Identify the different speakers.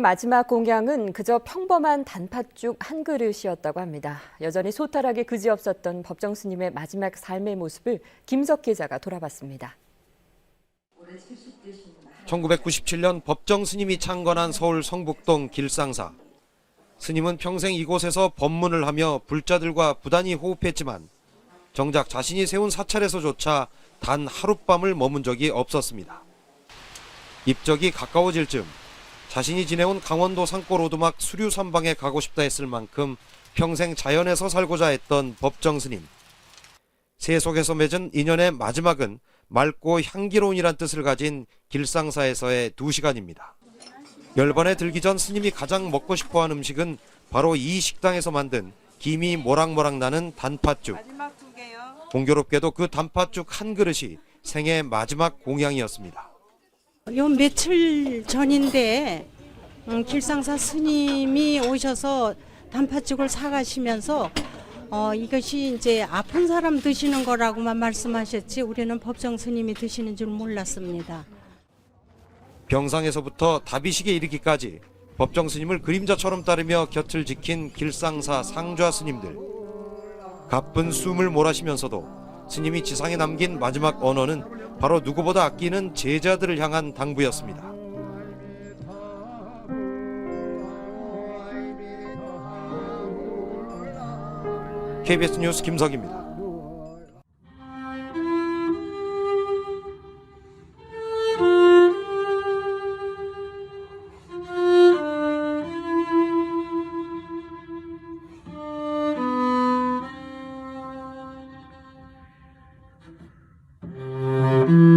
Speaker 1: 마지막 공양은 그저 평범한 단팥죽 한 그릇이었다고 합니다. 여전히 소탈하게 그지없었던 법정 스님의 마지막 삶의 모습을 김석 기자가 돌아봤습니다.
Speaker 2: 1997년 법정 스님이 창건한 서울 성북동 길상사. 스님은 평생 이곳에서 법문을 하며 불자들과 부단히 호흡했지만 정작 자신이 세운 사찰에서조차 단 하룻밤을 머문 적이 없었습니다. 입적이 가까워질 즈음 자신이 지내온 강원도 산골 오두막 수류 선방에 가고 싶다 했을 만큼 평생 자연에서 살고자 했던 법정 스님. 새 속에서 맺은 인연의 마지막은 맑고 향기로운이란 뜻을 가진 길상사에서의 두 시간입니다. 열반에 들기 전 스님이 가장 먹고 싶어하는 음식은 바로 이 식당에서 만든 김이 모락모락 나는 단팥죽. 공교롭게도 그 단팥죽 한 그릇이 생애 마지막 공양이었습니다.
Speaker 3: 요 며칠 전인데 음, 길상사 스님이 오셔서 단팥죽을 사가시면서 어, 이것이 이제 아픈 사람 드시는 거라고만 말씀하셨지 우리는 법정 스님이 드시는 줄 몰랐습니다.
Speaker 2: 병상에서부터 다비식에 이르기까지 법정 스님을 그림자처럼 따르며 곁을 지킨 길상사 상좌 스님들. 가쁜 숨을 몰아쉬면서도 스님이 지상에 남긴 마지막 언어는 바로 누구보다 아끼는 제자들을 향한 당부였습니다. KBS 뉴스 김석입니다. Mm-hmm.